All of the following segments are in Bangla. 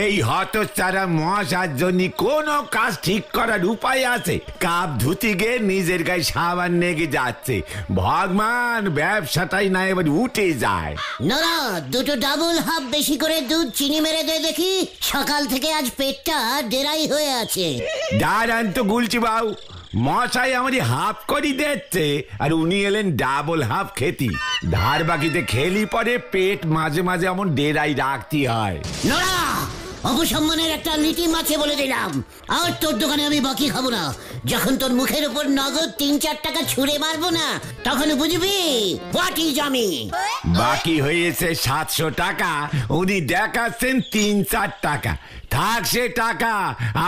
এই হতচারা মশার জন্য কোন কাজ ঠিক করার উপায় আছে? কাপ ধুতি গে নিজের গায়ে সাবান নেগে যাচ্ছে। ভগবান ব্যবসাটাই না এবার উঠে যায়। নোরা দুটো ডাবল হাফ বেশি করে দুধ চিনি মেরে দে দেখি। সকাল থেকে আজ পেটটা ডেরাই হয়ে আছে। দাঁড়ান তো গুলছি বাবু মশাই আমারই হাফ করি দেখছে আর উনি এলেন ডাবল হাফ খেতি। ধার বাকিতে খেলি পরে পেট মাঝে মাঝে এমন ডেরাই রাখতে হয়। অপসম্মানের একটা নীতি মাছে বলে দিলাম। আর তোর দোকানে আমি বাকি খাব না। যখন তোর মুখের উপর নগদ তিন চার টাকা ছুঁড়ে মারবো না তখন বুঝবি হোয়াট ইজ আমি। বাকি হয়েছে সাতশো টাকা। উনি দেখাচ্ছেন তিন চার টাকা। থাক সে টাকা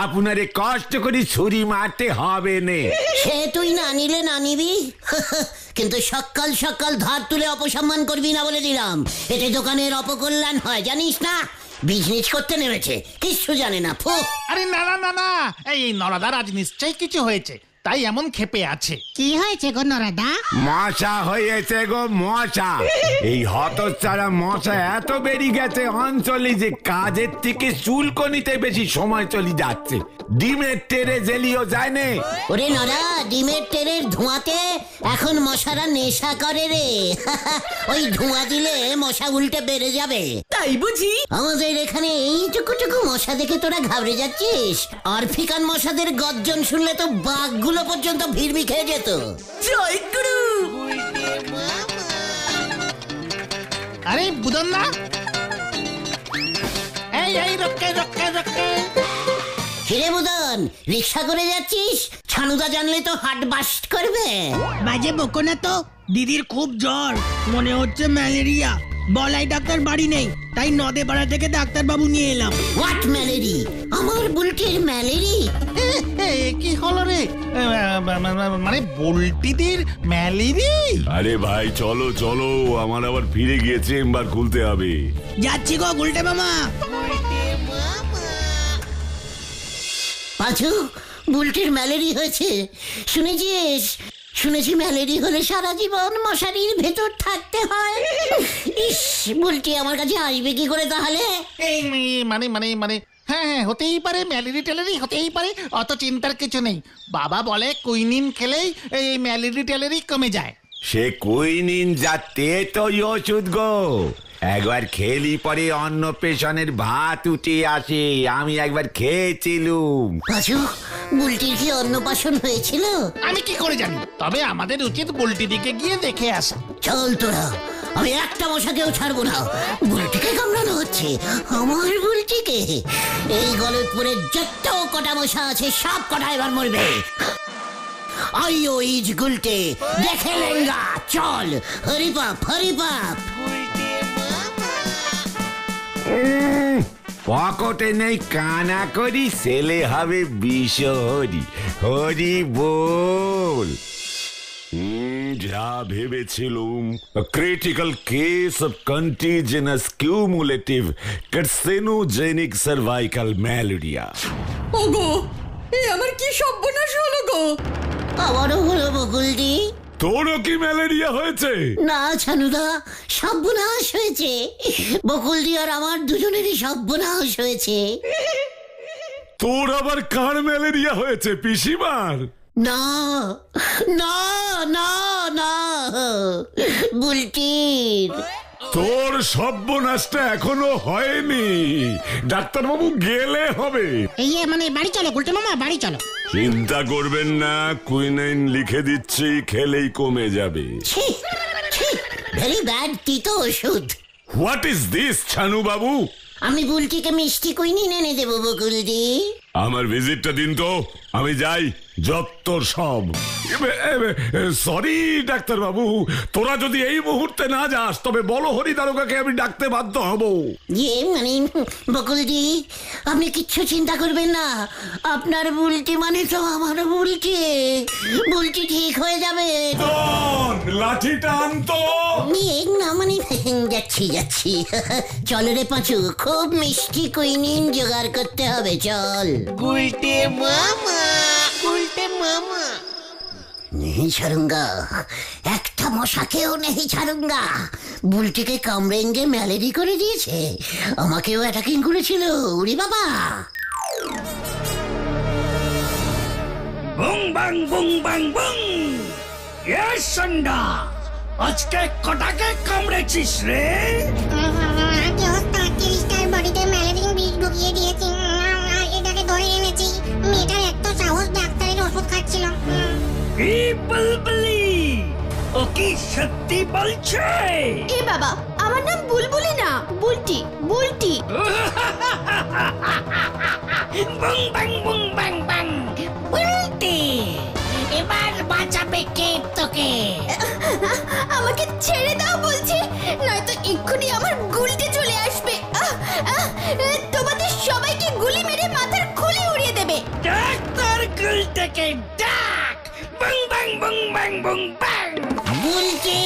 আপনারে কষ্ট করে ছুরি মারতে হবে নে। সে তুই না নিলে না নিবি। কিন্তু সকাল সকাল ধার তুলে অপসম্মান করবি না বলে দিলাম। এতে দোকানের অপকল্যাণ হয় জানিস না? বিজনেস করতে নেমেছে, কিচ্ছু জানে না, ফু। আরে না না না এই নরাদার আজ কিছু হয়েছে। তাই এমন খেপে আছে। কি হয়েছে গো নরাদা? মশা হয়েছে গো মশা। এই হতচারা মশা এত বেরিয়ে গেছে অঞ্চলে যে কাজের থেকে চুলকনিতে বেশি সময় চলে যাচ্ছে। ডিমের টেরে জেলিও যায় নে। ওরে নরা ডিমের তেলের ধোঁয়াতে এখন মশারা নেশা করে রে। ওই ধোঁয়া দিলে মশা উল্টে বেড়ে যাবে। তাই বুঝি? আমাদের এখানে এইটুকুটুকু মশা দেখে তোরা ঘাবড়ে যাচ্ছিস? আরফিকান মশাদের গর্জন শুনলে তো বাঘগুলো পর্যন্ত ভিড়বি খেয়ে যেত। জয় গুরু। আরে বুদন না এই এই রক্ষে রক্ষে রক্ষে। হিরে বুদন রিক্সা করে যাচ্ছিস? ছানুদা জানলে তো হাট বাস্ট করবে। বাজে বকো না তো দিদির খুব জ্বর মনে হচ্ছে ম্যালেরিয়া। বলাই ডাক্তার বাড়ি নেই তাই নদে পাড়া থেকে ডাক্তার বাবু নিয়ে এলাম। What malaria? আমার বুলটির ম্যালেরি? কি হলো রে? মানে বল্টিদের ম্যালেরি? আরে ভাই চলো চলো আমার আবার ফিরে গিয়ে চেম্বার খুলতে হবে। যাচ্ছি গো গুলটে মামা। পাঁচু বুলটির ম্যালেরি হয়েছে। শুনেছিস? শুনেছি ম্যালেরি হলে সারা জীবন মশারির ভেতর থাকতে হয়। ইস, বলটি আমার কাছে আসবে কি করে তাহলে? এই মানে মানে মানে হ্যাঁ হ্যাঁ হতেই পারে, ম্যালেরি ট্যালেরি হতেই পারে, অত চিন্তার কিছু নেই। বাবা বলে কুইনিন খেলেই এই ম্যালেরি ট্যালেরি কমে যায়। সে কই নিন যাতে তো ওষুধ গো। একবার খেলি পরে অন্য পেশনের ভাত উঠে আসে আমি একবার খেয়েছিলুম। পাঁচু বুলটির কি অন্নপ্রাশন হয়েছিল? আমি কি করে জানি? তবে আমাদের উচিত বল্টি দিকে গিয়ে দেখে আসা। চল তোরা আমি একটা মশাকেও ছাড়বো না। বুলটিকে কামড়ানো হচ্ছে আমার বুলটিকে। এই গলতপুরে যত কটা মশা আছে সব কটা এবার মরবে। আইও ইজ গুলটে দেখে লেঙ্গা চল। হরিপাপ হরিপাপ পকেটে নেই কানা করি ছেলে হবে বিষ হরি হরি বল যা ভেবেছিলুম। Critical case of contagious cumulative carcinogenic cervical malaria ওগো এ আমার কি সর্বনাশ হলো গো? আবারও হলো বকুলদি। তোরও কি ম্যালেরিয়া হয়েছে? না ছানুদা সর্বনাশ হয়েছে। বকুলদি আর আমার দুজনেরই সর্বনাশ হয়েছে। তোর আবার কার ম্যালেরিয়া হয়েছে পিসিমার? না না না না বুলটির। তোর সর্বনাশটা এখনও হয়নি। ডাক্তারবাবু গেলে হবে। এই এ, মানে বাড়ি চলো গুলটে মামা বাড়ি চলো। চিন্তা করবেন না কুইনাইন লিখে দিচ্ছি খেলেই কমে যাবে। ছি ছি ভেরি ব্যাড তিতো ওষুধ। হোয়াট ইজ দিস ছানু বাবু আমি বুলটিকে মিষ্টি কুইনি এনে দেবো বকুলদি। আমার ভিজিটটা দিন তো আমি যাই। যত সব। সরি ডাক্তার বাবু তোরা যদি এই মুহূর্তে না যাস তবে বলো হরি দারোগাকে আমি ডাকতে বাধ্য হব। ইয়ে মানে বকুলদি আপনি কিচ্ছু চিন্তা করবেন না। আপনার বুলটি মানে তো আমার বুলটি বুলটি ঠিক হয়ে যাবে। লাঠিটা আনতো। নিয়ে না মানে যাচ্ছি যাচ্ছি। চল রে পাঁচু খুব মিষ্টি কুইনিন জোগাড় করতে হবে চল। নেই ছাড়ুঙ্গা একটা মশাকেও নেই ছাড়ুঙ্গা। বুলটিকে কামড়েঙ্গে ম্যালেরি করে দিয়েছে। আমাকেও অ্যাটাকিং করেছিল উরি বাবা। বুং বাং বুং বাং বুং। এ সন্ডা আজকে কটাকে কামড়েছিস রে? বুলবুলি ও কি সত্যি বলছে এ বাবা আমার নাম বুলবুলি না বুলটি বুলটি। বুং বাং বুং বাং বাং বুলটি এবার বাঁচাবে কে তোকে? আমাকে ছেড়ে দাও বলছি। নয়তো এক্ষুনি আমার গুলটে বুং বাং বুং বুলটি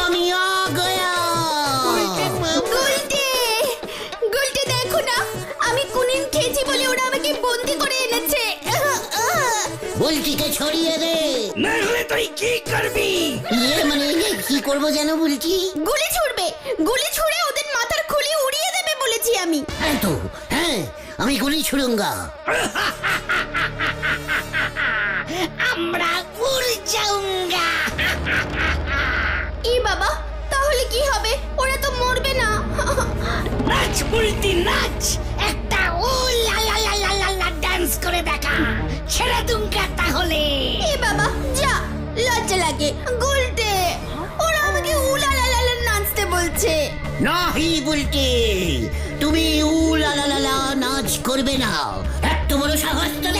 আমি আ গয়া গুলটে গুলটে দেখো না আমি কুনিন খেয়েছি বলে ওরা আমাকে বন্দি করে এনেছে। বুলটিকে ছড়িয়ে দে। না হলে তুই কি করবি? ইয়ে মানে ইয়ে কি করব যেন বুলটি? গুলি ছুড়বে গুলি ছুড়ে ওদের মাথার খুলি উড়িয়ে দেবে বলেছি আমি। হ্যাঁ তো হ্যাঁ আমি গুলি ছুড়ুঙ্গা। ই বাবা তাহলে কি হবে? ওরা তো মরবে না। নাচ নাচ একটা উ লা লা লা লা লা লা ডান্স করে দেখা। ছেড়ে দুঙ্গা তাহলে। এ বাবা যা লজ্জা লাগে গুলটে। ওরা আমাকে উলা লা লা লা নাচতে বলছে। নাহি বুলটি তুমি উ লা লা লা লা নাচ করবে না। এত বড় সাহস তোদের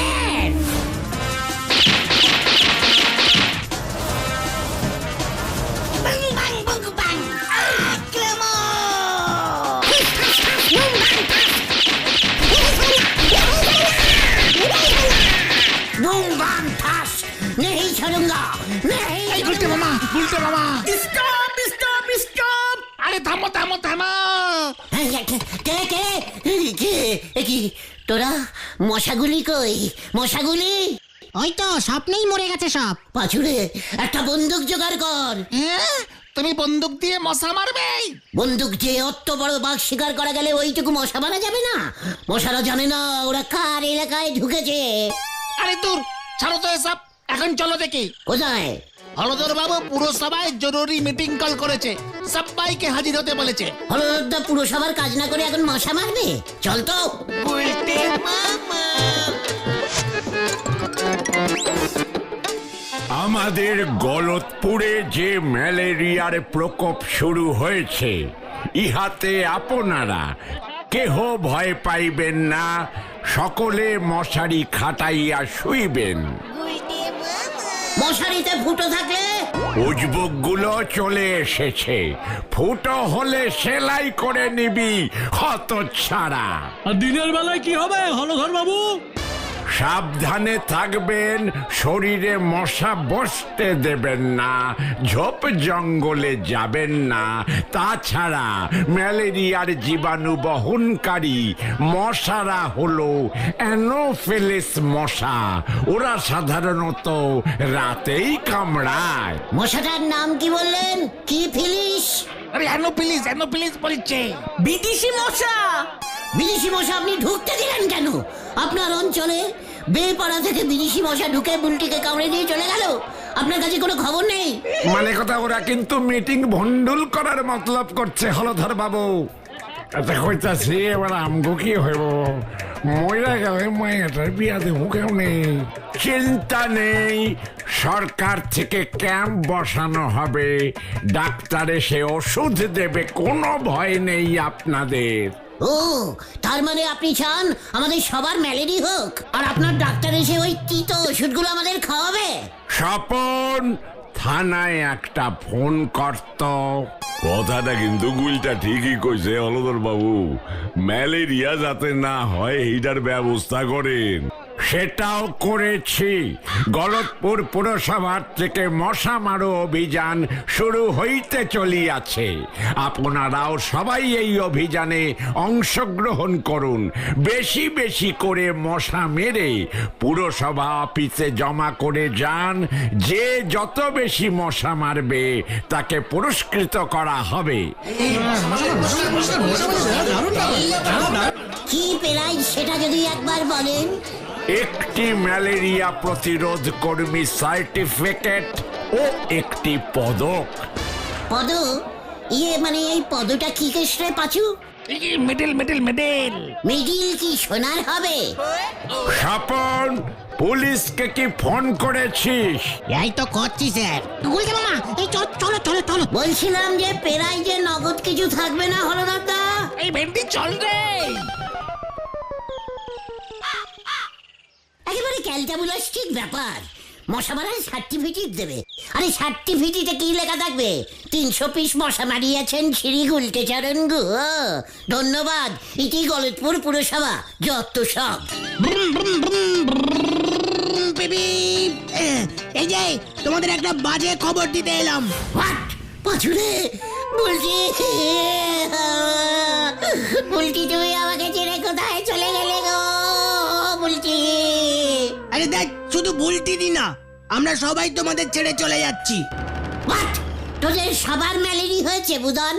গুলটে মামা। স্টপ স্টপ স্টপ আরে থামো থামো থামো। কে কে কে কে? তোরা মশাগুলি কই? মশাগুলি? ওই তো স্বপ্নেই মরে গেছে সব। পাচুরে একটা বন্দুক জোগাড় কর। হ্যাঁ? তুমি বন্দুক দিয়ে মশা মারবে? বন্দুক যে অত বড় বাঘ শিকার করা গেলে ওইটুকু মশা মারা যাবে না? মশারা জানে না ওরা কার এলাকায় ঢুকেছে। আরে দূর ছাড়ো তো এসব। এখন চলো দেখি। কোথায়? হলদর বাবু পুরসভায় জরুরি মিটিং কল করেছে। সবাইকে হাজির হতে বলেছে। হলদা পুরসভার কাজ না করে এখন মশা মারবে? চল তো। উল্টে আমাদের গলতপুরে যে ম্যালেরিয়ার প্রকোপ শুরু হয়েছে ইহাতে আপনারা কেহ ভয় পাইবেন না সকলে মশারি খাটাইয়া শুইবেন। মশারিতে ফুটো থাকলে? উজবুকগুলো চলে এসেছে। ফুটো হলে সেলাই করে নিবি হত ছাড়া আর দিনের বেলায় কি হবে হলধর বাবু? সাবধানে থাকবেন শরীরে মশা বসতে দেবেন না ঝোপ জঙ্গলে যাবেন না। তাছাড়া ম্যালেরিয়ার জীবাণু বহনকারী মশারা হলো অ্যানোফেলিস মশা। ওরা সাধারণত রাতেই কামড়ায়। মশাটার নাম কি বললেন? কি ফিলিস? আরে অ্যানোফিলিস অ্যানোপিলিস বলছে। বিদেশি মশা! বিদেশি মশা আপনি ঢুকতে দিলেন কেন? আপনার অঞ্চলে বেপাড়া থেকে বিদেশি মশা ঢুকে বুলটিকে কামড়ে দিয়ে চলে গেল। আপনার কাছে কোনো খবর নেই? মানে কথা, ওরা কিন্তু মিটিং ভন্ডুল করার মতলব করছে, হলধর বাবু। এটা কইতাছি এবার আমগো কি হইব? মইরা গেলে মায়েটার বিয়া দেবো কেউ নেই চিন্তা নেই, সরকার থেকে ক্যাম্প বসানো হবে। ডাক্তার এসে ওষুধ দেবে, কোনো ভয় নেই আপনাদের। ও, তার মানে আপনি চান আমাদের সবার ম্যালেরি হোক? আর আপনার ডাক্তার এসে ওই তিতো ওষুধগুলো আমাদের খাওয়াবে? স্বপন, থানায় একটা ফোন করত। কথাটা কিন্তু গুলটা ঠিকই কইছে হলদর বাবু ম্যালেরিয়া যাতে না হয়, এইটার ব্যবস্থা করেন। সেটাও করেছি গলতপুর পুরসভার থেকে মশা মারো অভিযান শুরু হইতে চলিয়াছে আপনারাও সবাই এই অভিযানে অংশগ্রহণ করুন বেশি বেশি করে মশা মেরে পুরসভা অফিসে জমা করে যান যে যত বেশি মশা মারবে তাকে পুরস্কৃত করা হবে কি পেলাই সেটা যদি একবার বলেন? একটি ম্যালেরিয়া প্রতিরোধ কর্মী সার্টিফিকেট ও একটি পদক। পদ? ইয়ে মানে এই পদটা কি কেসরে পাচু? মেডেল মেডেল মেডেল মিডিল কি সোনার হবে? স্বপন পুলিশকে কি ফোন করেছিস? এই তো করছি স্যার। গুলতে মামা এই চল চলো চলো চলো। বলছিলাম যে পেরাই যে নগদ কিছু থাকবে না হলদারদা এই ভেন্ডি চল রে। একেবারে ক্যালটাবুলাস্টিক ব্যাপার। মশা মারার সার্টিফিকেট দেবে। আরে সার্টিফিকেটে কি লেখা থাকবে? তিনশো পিস মশা মারিয়েছেন শ্রী গুলকে চরণ গু। ধন্যবাদ। ইটি গলতপুর পুরসভা যত সব। এই যে তোমাদের একটা বাজে খবর দিতে এলাম। হোয়াট পাছুরে বলছি বলছি তুমি আমাকে ছেড়ে কোথায় বলছি। আরে দেখ শুধু ভুলটি দি না আমরা সবাই তোমাদের ছেড়ে চলে যাচ্ছি। হোয়াট তোদের সবার ম্যালেরি হয়েছে বুদন?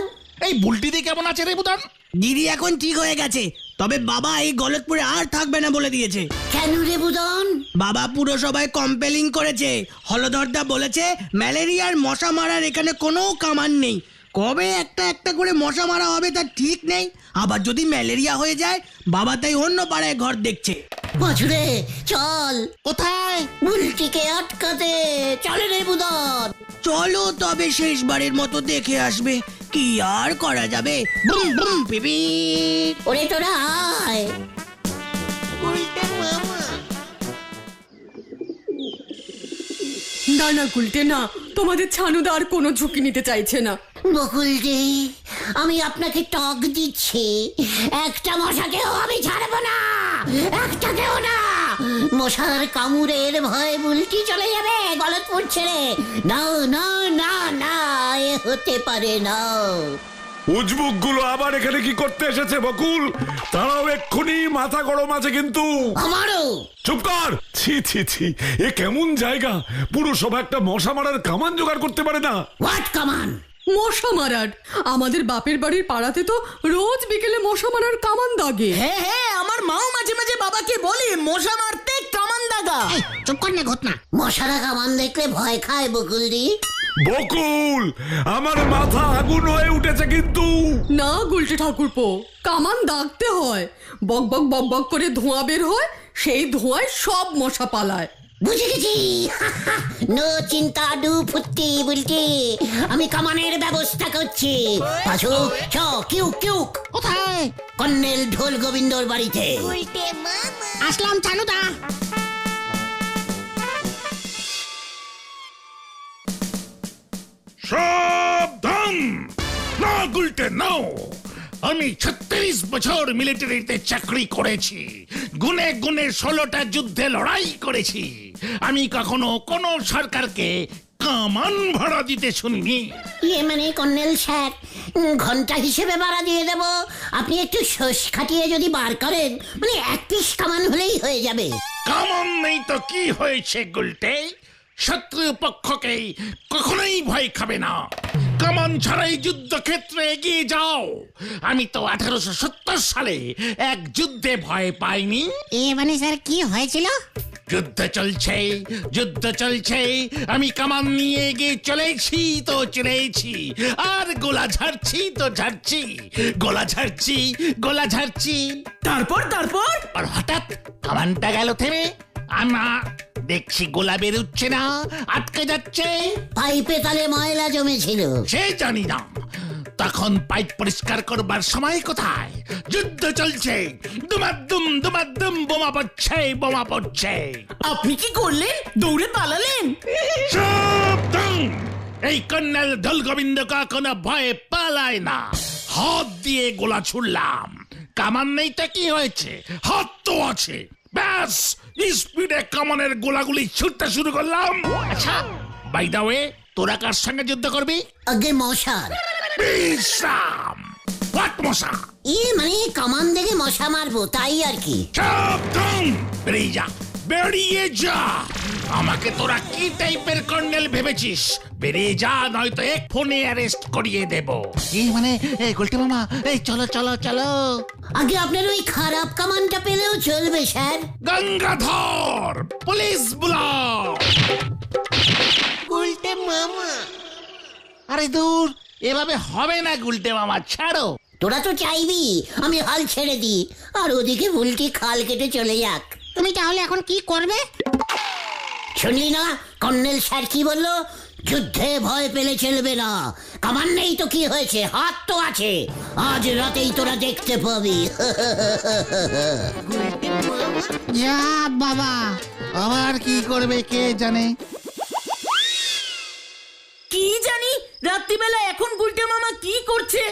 এই বুলটি দিয়ে কেমন আছে রে বুদন? দিদি এখন ঠিক হয়ে গেছে তবে বাবা এই গলতপুরে আর থাকবে না বলে দিয়েছে। কেন রে বুদন? বাবা পুরসভায় কম্পেলিং করেছে হলধরদা বলেছে ম্যালেরিয়ার মশা মারার এখানে কোনো কামান নেই। কবে একটা একটা করে মশা মারা হবে তার ঠিক নেই আবার যদি ম্যালেরিয়া হয়ে যায় বাবা তাই অন্য পাড়ায় ঘর দেখছে। চল। কোথায়? বুলটিকে আটকাতে। চলে রে বুদন। চলো তবে শেষবারের মতো দেখে আসবে কি আর করা যাবে। ব্রুম ব্রুম পিপি। ওরে তোরা আয়। না না গুলটে না। তোমাদের ছানুদা আর কোনো ঝুঁকি নিতে চাইছে না। বকুল বকুলজি আমি আপনাকে টক দিচ্ছি। একটা মশাকেও আমি ছাড়বো না। একটাকেও না। মশার কামড়ের ভয় বুলটি চলে যাবে গলতপুর ছেড়ে। না না না না এ হতে পারে না। উজবুকগুলো আবার এখানে কি করতে এসেছে বকুল? তারাও এক্ষুনি মাথা গরম আছে কিন্তু। আমারও। চুপ কর। ছি ছি ছি এ কেমন জায়গা। পুরসভা একটা মশা মারার কামান জোগাড় করতে পারে না। হোয়াট কামান? মশা মারার। আমাদের বাপের বাড়ির পাড়াতে তো রোজ বিকেলে মশা মারার কামান দাগে। হ্যাঁ হ্যাঁ আমার মাও মাঝে মাঝে বাবাকে বলে মশা মারতে কামান দাগা। এই চুপ কর না ঘটনা। মশারা কামান দেখলে ভয় খায় বকুলদি। বকুল আমার মাথা আগুন হয়ে উঠেছে কিন্তু। না গুলটে ঠাকুরপো কামান দাগতে হয়। বক বক বক বক করে ধোঁয়া বের হয় সেই ধোঁয়ায় সব মশা পালায়। বুঝে গেছি নো চিন্তা ডু ফুটি বুলটি। আমি কামানের ব্যবস্থা করছি। পাশু চ কিউ কিউ। কোথায়? কর্নেল ঢোল গোবিন্দর বাড়িতে। আসলাম চানুদা। সাবধান! না গুলটে নাও! আমি ছত্রিশ বছর মিলিটারিতে চাকরি করেছি। গুনে গুনে ষোলোটা যুদ্ধে লড়াই করেছি। আমি কখনো কোনো সরকারকে কামান ভাড়া দিতে শুনিনি। ইয়ে মানে কর্নেল স্যার ঘণ্টা হিসেবে ভাড়া দিয়ে দেব। আপনি একটু শোষ খাটিয়ে যদি বার করেন মানে এক পিস কামান হলেই হয়ে যাবে। কামান নেই তো কি হয়েছে গুলটে? শত্রু পক্ষকে কখনোই ভয় খাবে না। কামান ছাড়াই যুদ্ধক্ষেত্রে এগিয়ে যাও। আমি তো আঠারোশো সত্তর সালে এক যুদ্ধে ভয় পাইনি। এ মানে স্যার কি হয়েছিল? যুদ্ধ চলছে যুদ্ধ চলছে। আমি কামান নিয়ে এগিয়ে চলেছি তো চলেছি। আর গোলা ঝাড়ছি তো ঝাড়ছি। গোলা ঝাড়ছি গোলা ঝাড়ছি। তারপর তারপর? আর হঠাৎ কামানটা গেল থেমে। আমা দেখছি গোলা বেরোচ্ছে না আটকে যাচ্ছে। পাইপে তালে ময়লা জমেছিল। সে জানি না। তখন পাইপ পরিষ্কার করবার সময় কোথায়? যুদ্ধ চলছে। দুমাদ্দুম দুমাদ্দুম বোমা পড়ছে বোমা পড়ছে। আপনি কি করলেন? দৌড়ে পালালেন? সাবধান! এই কন্যাল দল গোবিন্দ কখনো ভয়ে পালায় না। হাত দিয়ে গোলা ছুড়লাম। কামান নেই তা কি হয়েছে? হাত তো আছে। ব্যাস! স্পিডে কামানের গোলাগুলি ছুটতে শুরু করলাম। আচ্ছা। বাই দা ওয়ে তোরা কার সঙ্গে যুদ্ধ করবি? আগে মশার। বিশ্রাম। হোয়াট মশা? ই মানে কামান দেখে মশা মারবো তাই আর কি। সাবধান বেরিয়ে যা। বেরিয়ে যা। আমাকে তোরা কি টাইপের কর্নেল ভেবেছিস? বেরিয়ে যা নয়তো এক ফোনে অ্যারেস্ট করিয়ে দেব। এই মানে এই গোলটে মামা এই চলো চলো চলো। আগে আপনার ওই খারাপ কামানটা পেলেও চলবে স্যার। গঙ্গাধর পুলিশ বুলাও গোলটে মামা। আরে দূর এভাবে হবে না গুলটে মামা ছাড়ো। তোরা তো চাইবি আমি হাল ছেড়ে দিই। আর ওদিকে ভুলটি খাল কেটে চলে যাক। তুমি তাহলে এখন কি করবে? শুনলি না? কর্নেল স্যার কি বলল? যুদ্ধে ভয় পেলে চলবে না। কামান নেই তো কি হয়েছে? হাত তো আছে। আজ রাতেই তোরা দেখতে পাবি। যা বাবা আবার কি করবে কে জানে? কি জানি? রাত্রিবেলা এখন গুলটে মামা কি করছে?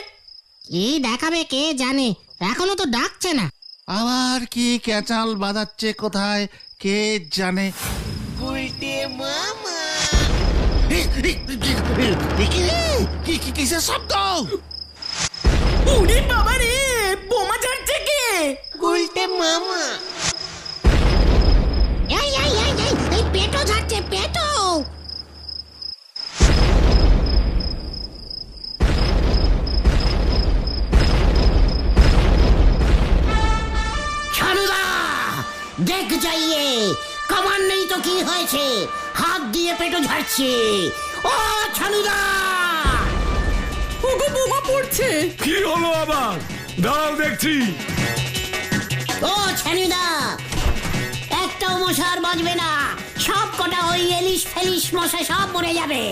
কি দেখাবে কে জানে? এখনও তো ডাকছে না। আবার কি ক্যাচাল বাজাচ্ছে কোথায়? কে জানে? কি কি কিসের শব্দ? উড়ি বাবা রে বোমা ছাড়ছে কে? গুলটে মামা। এই এই এই এই এই পেটো ঝাড়ছে পেটো দেখ যাইয়ে। কামান নেই তো কি হয়েছে? হাত দিয়ে পেটো ঝাড়ছে। ও ছানুদা! ওগো বোমা পড়ছে। কি হলো আবার? দাঁড়াও দেখছি। ও ছানুদা! একটাও মশার বাজবে না। সব কটা ওই এলিশ ফেলিশ মশা সব মরে যাবে।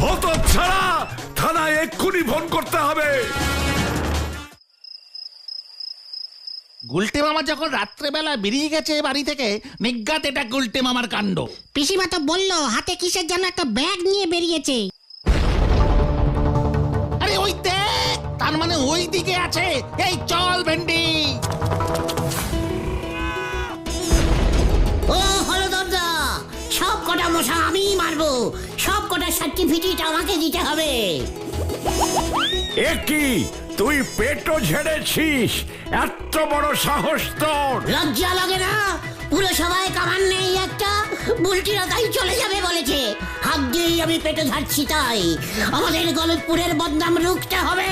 হতো ছাড়া থানায় এক্ষুনি ফোন করতে হবে। গুলটে মামা যখন রাত্রেবেলা বেরিয়ে গেছে বাড়ি থেকে নিজ্ঞাত এটা গুলটে মামার কাণ্ড। পিসিমা তো বলল হাতে কিসের যেন একটা ব্যাগ নিয়ে বেরিয়েছে। আরে ওই দেখ তার মানে ওই দিকে আছে। এই চল ভেন্ডি। ও হলদরদা সব কটা মশা আমিই মারবো। সব কটা সার্টিফিকেট আমাকে দিতে হবে। এ কি? তুই পেটো ঝেড়েছিস। এত বড় সাহস তোর। লজ্জা লাগে না? পুরো সবাই কামান নেই একটা। বুলটিরা তাই চলে যাবে বলেছে। হাত দিয়েই আমি পেটে ধারছি তাই। আমাদের গলতপুরের বদনাম রুখতে হবে!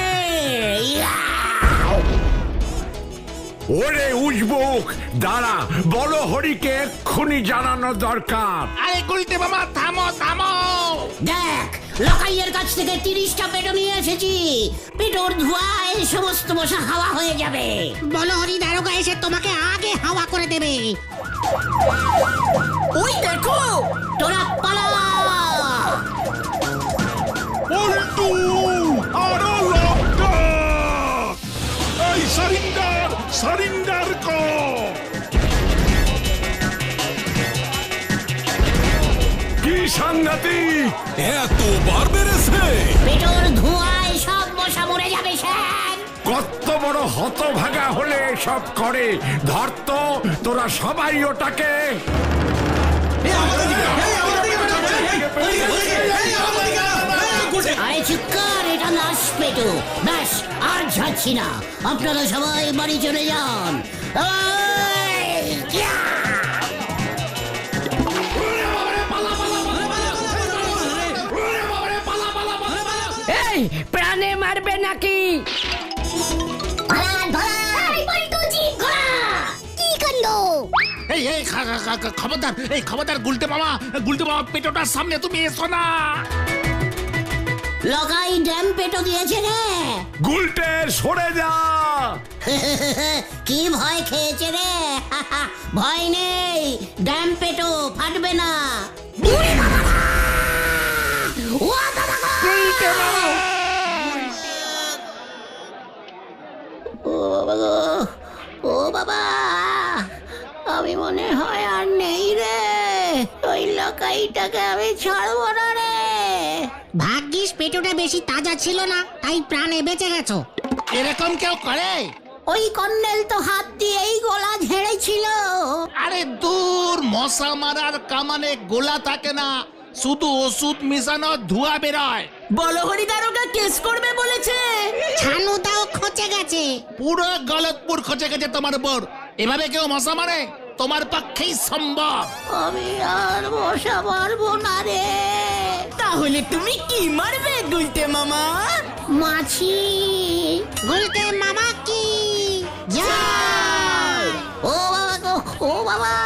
ওরে উজবুক দাঁড়া বড় হরিকে এক্ষুনি জানানো দরকার। আরে গুলটে মামা লকাইয়ের কাছ থেকে তিরিশটা পেটো নিয়ে এসেছি। পেটোর ধোঁয়ায় সমস্ত মশা হাওয়া হয়ে যাবে। বলো হরি দারোগা এসে তোমাকে আগে হাওয়া করে দেবে। ওই দেখো তোরা পালা। সারিন্ডার সারিন্ডার সাংঘাতিক। এতবার বেড়েছে। পেটোর ধোঁয়ায় সব মশা মরে যাবে স্যার। কত বড় হতভাগা হলে সব করে। ধরত তোরা সবাই ওটাকে। আরে চিৎকার এটা লাশ পেটো ব্যাস আর ঝাড়ছি না। আপনারা সবাই বাড়ি চলে যান। প্রাণে মারবে নাকি? এই এই খবরদার এই খবরদার গুলটে মামা গুলটে মামা পেটোটার সামনে তুমি এসো না। লগাই ড্যাম পেটো দিয়েছে রে। গুলটে সরে যা। কি ভয় খেয়েছে রে? ভয় নেই ড্যাম পেটো ফাটবে না। বাবা! ও! ও বাবা গো। ও বাবা আমি মনে হয় আর নেই রে। ওই লকাইটাকে আমি ছাড়বো না রে। ভাগ্যিস পেটোটা বেশি তাজা ছিল না তাই প্রাণে বেঁচে গেছো। এরকম কেউ করে? ওই কর্নেল তো হাত দিয়েই গলা ঝেড়েছিল। আরে দূর মশা মারার কামানে গোলা থাকে না। শুধু ওষুধ মিশানো ধোঁয়া বেরোয়। বলহরি দারোগা কেস করবে বলেছে। ছানুটাও খচে গেছে। পুরো গলতপুর খচে গেছে তোমার উপর। এভাবে কেউ মশা মারে? তোমার পক্ষেই সম্ভব। আমি আর মশা পারব না রে। তাহলে তুমি কি মারবে গুলটে মামা? মাছি। গুলতে মামা কি? যা ও বাবা গো ও বাবা।